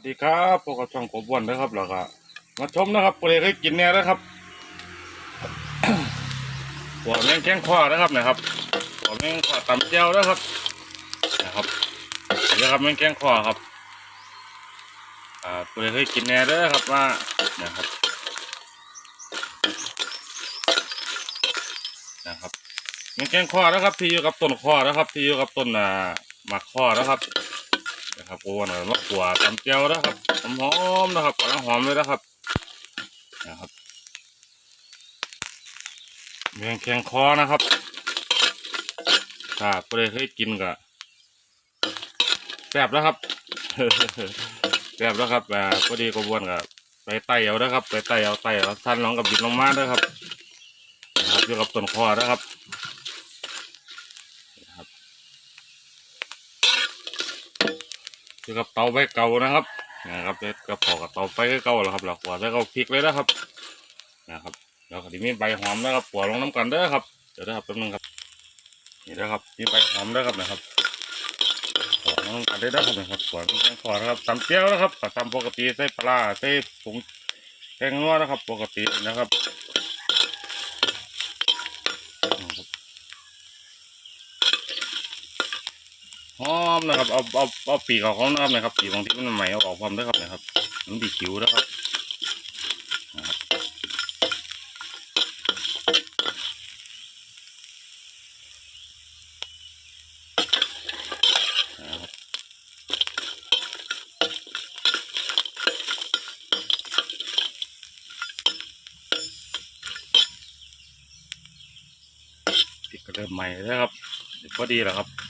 วัสดีครับพวกเราช่องกบวันนะครับแล้วก็มาชมนะครับเปรย์ให้กินเนี่ยนะครับหัวแมงแข้งคอนะครับนะครับหัวแมงคอตำเจียวนะครับนะครับนี่นะครับแมงแข้งคอครับอ่าเปรย์ให้กินเนี่ยเด้อครับว่านะครับนะครับแมงแข้งคอนะครับที่อยู่กับต้นคอนะครับที่อยู่กับต้นอ่าหมักคอนะครับ นะครับโอ้นะมะขัวตำเจียวนะครับหอมหอมนะครับกำลังหอมเลยนะครับนะครับเมียงแข็งคอนะครับถ้าเพื่อเคยกินก็แซ่บแล้วครับแซ่บแล้วครับอ่าพอดีกระบวนกับไปไต่เอานะครับ ไปไต่เอาไต่เอาสั้นลงกับบิดลงมาด้อครับนะครับอยู่กับต้นคอนะครับ คือกับเตาไฟเก่านะครับนะครับเป็นกระเพาะกับเตาไฟเก่าแล้วครับเราหัวใส่เก่าพริกเลยนะครับนะครับแล้วก็ที่มีใบหอมนะครับปัวลงน้ำกันเด้อครับเดี๋ยวนะครับแป๊บนึงครับนี่นะครับมีใบหอมเด้ครับนะครับปัวลงน้ำกันได้อนะครับนะครับปัวลงน้ำพอนะครับตำเจียวนะครับก็ตำปกติใส่ปลาใส่ผงแกงนัวนะครับ ปกตินะครับ หอมนะครับเอาเอาเอาปีกออกของนะครับนะครับปีกบางที่มันใหม่เอาออกความด้วยครับนะครับมันดีคิวนะครับนะครับนะครับเริ่มใหม่แล้วครับเดี๋ยวพอดีแล้วครับ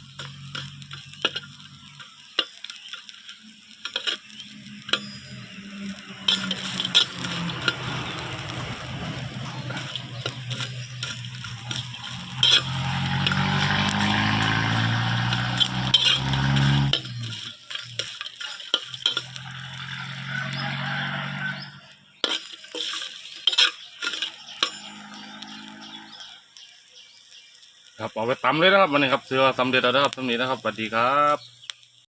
ครับเอาไปตำเลยนะครับวันนี้ครับเสือสำเร็จแล้วนะครับตรงนี้นะครับสวัสดีครับ